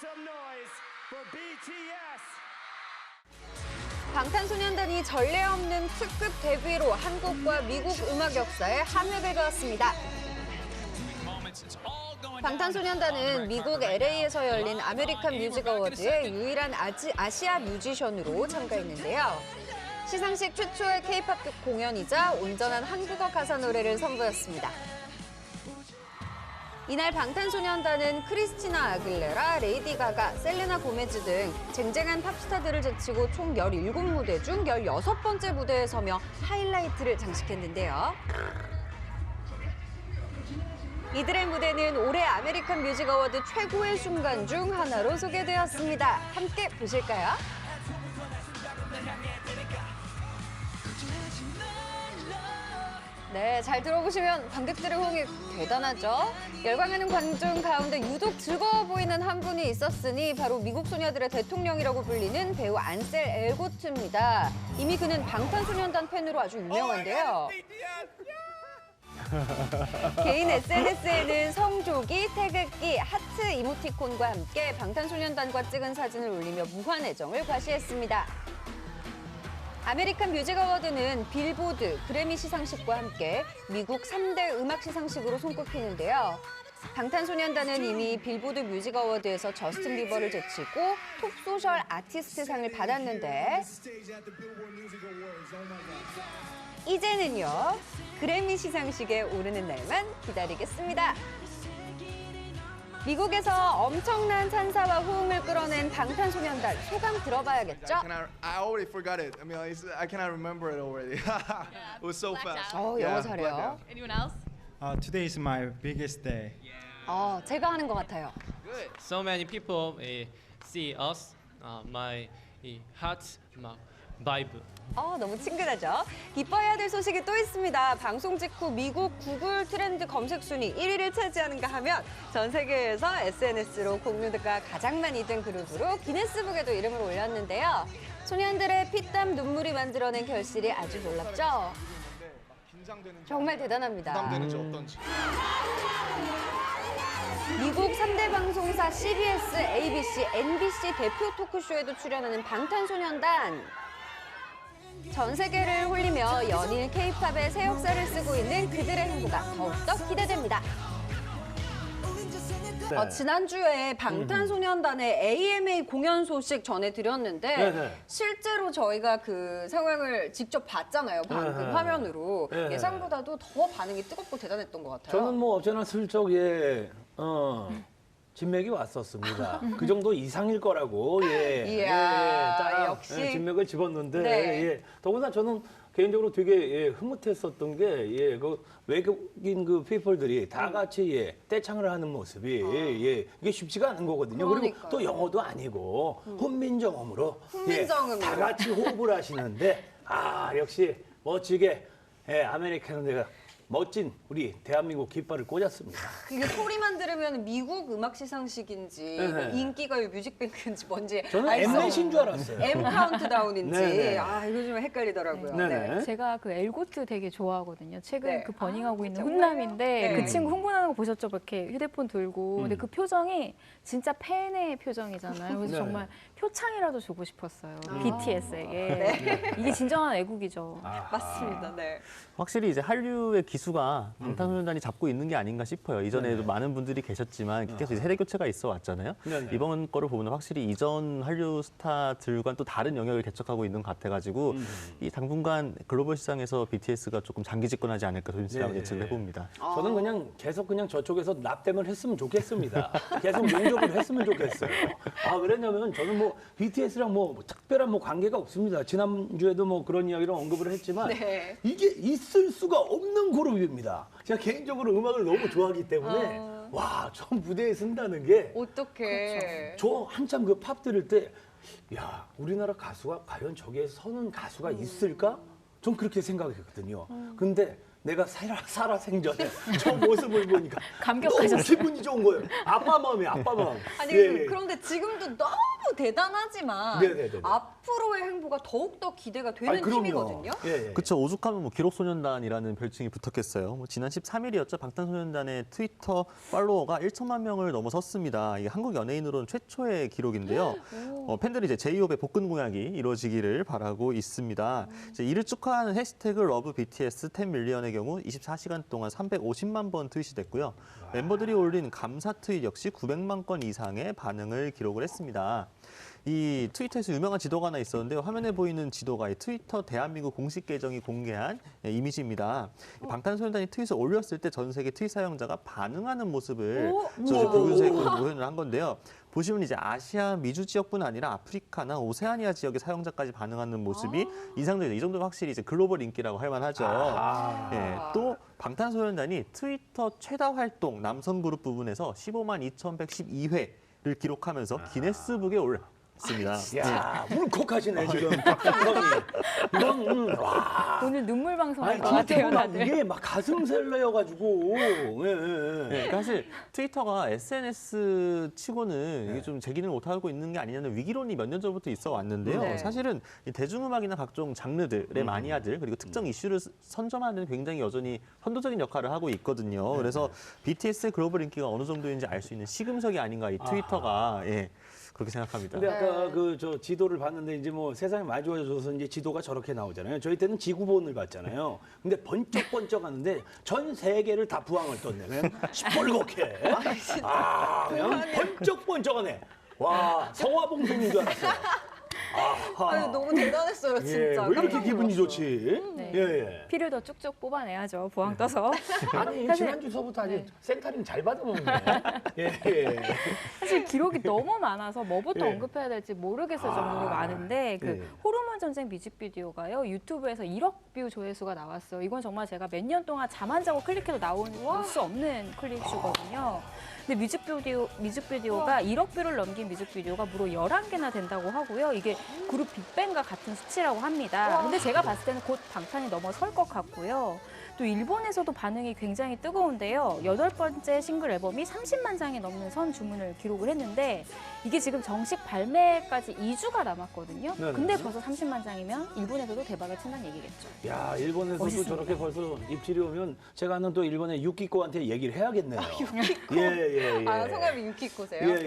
some noise for BTS. 방탄소년단이 전례 없는 특급 데뷔로 한국과 미국 음악 역사에 함획을 그었습니다. 방탄소년단은 미국 LA에서 열린 아메리칸 뮤직 어워드의 유일한 아시아 뮤지션으로 참가했는데요. 시상식 최초의 K-팝 공연이자 온전한 한국어 가사 노래를 선보였습니다. 이날 방탄소년단은 크리스티나 아길레라, 레이디 가가, 셀레나 고메즈 등 쟁쟁한 팝스타들을 제치고 총 17무대 중 16번째 무대에 서며 하이라이트를 장식했는데요. 이들의 무대는 올해 아메리칸 뮤직 어워드 최고의 순간 중 하나로 소개되었습니다. 함께 보실까요? 네, 잘 들어보시면 관객들의 호응이 대단하죠? 열광하는 관중 가운데 유독 즐거워 보이는 한 분이 있었으니 바로 미국 소녀들의 대통령이라고 불리는 배우 안셀 엘고트입니다. 이미 그는 방탄소년단 팬으로 아주 유명한데요. 개인 SNS에는 성조기, 태극기, 하트 이모티콘과 함께 방탄소년단과 찍은 사진을 올리며 무한 애정을 과시했습니다. 아메리칸 뮤직 어워드는 빌보드, 그래미 시상식과 함께 미국 3대 음악 시상식으로 손꼽히는데요. 방탄소년단은 이미 빌보드 뮤직 어워드에서 저스틴 비버를 제치고 톱 소셜 아티스트상을 받았는데 이제는요 그래미 시상식에 오르는 날만 기다리겠습니다. 미국에서 엄청난 찬사와 호응을 끌어낸 방탄소년단 소감 들어봐야겠죠? I, I already forgot it. I mean, I cannot remember it already. it was so fast. 어, 영어 잘해요. Anyone else? Uh, today is my biggest day. 어, 제가 하는 것 같아요. so many people uh, see us, uh, my uh, heart, my vibe. 어, 너무 친근하죠? 기뻐해야 될 소식이 또 있습니다. 방송 직후 미국 구글 트렌드 검색 순위 1위를 차지하는가 하면 전 세계에서 SNS로 공유가 가장 많이 된 그룹으로 기네스북에도 이름을 올렸는데요. 소년들의 피땀 눈물이 만들어낸 결실이 아주 놀랍죠? 정말 대단합니다. 부담되는지 어떤지. 미국 3대 방송사 CBS, ABC, NBC 대표 토크쇼에도 출연하는 방탄소년단. 전 세계를 홀리며 연일 K-팝의 새 역사를 쓰고 있는 그들의 행보가 더욱더 기대됩니다. 네. 어, 지난주에 방탄소년단의 AMA 공연 소식 전해드렸는데 네, 네. 실제로 저희가 그 상황을 직접 봤잖아요. 방금 네, 네. 화면으로. 네, 네. 예상보다도 더 반응이 뜨겁고 대단했던 것 같아요. 저는 뭐 어쩌나 슬쩍 예, 어, 진맥이 왔었습니다. 그 정도 이상일 거라고 예, 이야, 딱, 역시. 예, 진맥을 집었는데 네. 예, 더구나 저는 개인적으로 되게 예, 흐뭇했었던 게 예, 그 외국인 그 피플들이 음. 다 같이 예, 떼창을 하는 모습이 예, 이게 쉽지가 않은 거거든요. 그리고 아. 그러니까요. 음. 또 영어도 아니고 훈민정음으로 훈민정음으로. 예, 다 같이 호흡을 하시는데 아 역시 멋지게 예, 아메리카노가 멋진 우리 대한민국 깃발을 꽂았습니다. 이게 소리만 들으면 미국 음악 시상식인지 네. 뭐 인기가요 뮤직뱅크인지 뭔지 저는 엠넷인 줄 알았어요. M 카운트다운인지 네, 네. 아 이거 좀 헷갈리더라고요. 네네. 제가 그 엘고트 되게 좋아하거든요. 최근 네. 그 버닝하고 있는 정말요? 훈남인데 네. 그 친구 홍보하는 거 보셨죠? 이렇게 휴대폰 들고. 근데 음. 그 표정이 진짜 팬의 표정이잖아요. 그래서 네. 정말 표창이라도 주고 싶었어요. 아. BTS에게. 이게 진정한 애국이죠. 아, 맞습니다. 네. 확실히 이제 한류의 기수가 방탄소년단이 잡고 있는 게 아닌가 싶어요. 이전에도 네네. 많은 분들이 계셨지만 계속 이제 세대 교체가 있어 왔잖아요. 네네. 이번 거를 보면 확실히 이전 한류 스타들과는 또 다른 영역을 개척하고 있는 것 같아가지고 음. 이 당분간 글로벌 시장에서 BTS가 조금 장기 집권하지 않을까 조심스레 네. 예측을 해봅니다. 저는 그냥 계속 그냥 저쪽에서 납땜을 했으면 좋겠습니다. 계속 용접을 했으면 좋겠어요. 아 그랬냐면 저는 뭐 BTS랑 뭐 특별한 뭐 관계가 없습니다. 지난주에도 뭐 그런 이야기를 언급을 했지만 네. 이게 있을 수가 없는 그 룹입니다. 제가 개인적으로 음악을 너무 좋아하기 때문에 어. 와저 무대에 쓴다는 게 어떻게? 저 한참 그 팝 들을 때, 야, 우리나라 가수가 과연 저기에 서는 가수가 있을까? 전 그렇게 생각했거든요. 근데 내가 살아, 살아 생전에 저 모습을 보니까 감격하셨어요. 너무 기분이 좋은 거예요. 아빠 마음이 아빠 마음. 아니 예, 예. 그런데 지금도 너무 대단하지만 네네네네. 앞으로의 행보가 더욱 더 기대가 되는 아니, 그럼요. 팀이거든요. 예, 예. 그쵸 오죽하면 뭐 기록소년단이라는 별칭이 붙었겠어요. 뭐 지난 13일이었죠. 방탄소년단의 트위터 팔로워가 1천만 명을 넘어섰습니다. 이게 한국 연예인으로는 최초의 기록인데요. 어, 팬들이 이제 제이홉의 복근 공약이 이루어지기를 바라고 있습니다. 이제 이를 축하하는 해시태그 러브 BTS 10 밀리언의 경우 24시간 동안 350만 번 트윗이 됐고요. 멤버들이 올린 감사 트윗 역시 900만 건 이상의 반응을 기록을 했습니다. 이 트위터에서 유명한 지도가 하나 있었는데요. 화면에 보이는 지도가 이 트위터 대한민국 공식 계정이 공개한 예, 이미지입니다. 이 방탄소년단이 트윗을 올렸을 때 전 세계 트윗 사용자가 반응하는 모습을 저 붉은색으로 표현을 한 건데요. 보시면 이제 아시아 미주 지역뿐 아니라 아프리카나 오세아니아 지역의 사용자까지 반응하는 모습이 인상적이죠. 이 정도면 확실히 이제 글로벌 인기라고 할 만하죠. 아. 예, 또 방탄소년단이 트위터 최다 활동 남성 그룹 부분에서 15만 2,112회를 기록하면서 기네스북에 올 랐습니다. 야, 울컥하시네 지금 박상성이. 이건 음, 와. 오늘 눈물 방송할 아니 것 같아요, 막 다들. 이게 막 가슴 설레어가지고. 예, 예, 예. 네, 그러니까 사실 트위터가 SNS 치고는 이게 좀 제기를 못하고 있는 게 아니냐는 위기론이 몇 년 전부터 있어 왔는데요. 네. 사실은 이 대중음악이나 각종 장르들의 마니아들 그리고 특정 이슈를 스- 선점하는 굉장히 여전히 선도적인 역할을 하고 있거든요. 그래서 BTS의 글로벌 인기가 어느 정도인지 알 수 있는 시금석이 아닌가 이 트위터가 예, 그렇게 생각합니다. 근데 아까 그 저 지도를 봤는데 이제 뭐 세상이 많이 좋아져서 이제 지도가 저렇게 나오잖아요. 저희 때는 지구본을 봤잖아요. 근데 번쩍번쩍 하는데 전 세계를 다 부항을 떴네. 그냥 시뻘겋게. 아, 그냥 번쩍번쩍하네. 와, 성화봉송인 줄 알았어요. 아유, 너무 대단했어요, 진짜. 예, 왜 이렇게 깜짝 기분이 놀랐어. 좋지? 네. 예, 예. 피를 더 쭉쭉 뽑아내야죠. 부항 떠서. 아니, 사실- 지난주서부터 아주 네. 생타림 잘 받아먹네. 예, 예. 사실 기록이 너무 많아서 뭐부터 예. 언급해야 될지 모르겠을 정도로 많은데 그 예. 호르몬 전쟁 뮤직비디오가요 유튜브에서 1억 뷰 조회수가 나왔어요. 이건 정말 제가 몇 년 동안 잠 안 자고 클릭해도 나올 수 없는 클릭수거든요. 근데 뮤직비디오 뮤직비디오가 1억 뷰를 넘긴 뮤직비디오가 무려 11개나 된다고 하고요. 이게 그룹 빅뱅과 같은 수치라고 합니다. 근데 제가 봤을 때는 곧 방탄이 넘어설 것 같고요. 또 일본에서도 반응이 굉장히 뜨거운데요. 여덟 번째 싱글 앨범이 30만 장이 넘는 선 주문을 기록을 했는데 이게 지금 정식 발매까지 2주가 남았거든요. 네네. 근데 벌써 30만 장이면 일본에서도 대박을 친다는 얘기겠죠. 야, 일본에서도 멋있습니다. 저렇게 벌써 입질이 오면 제가 아는 또 일본의 유키코한테 얘기를 해야겠네요. 유키코? 예, 예, 예. 아, 성함이 유키코세요? 예, 예.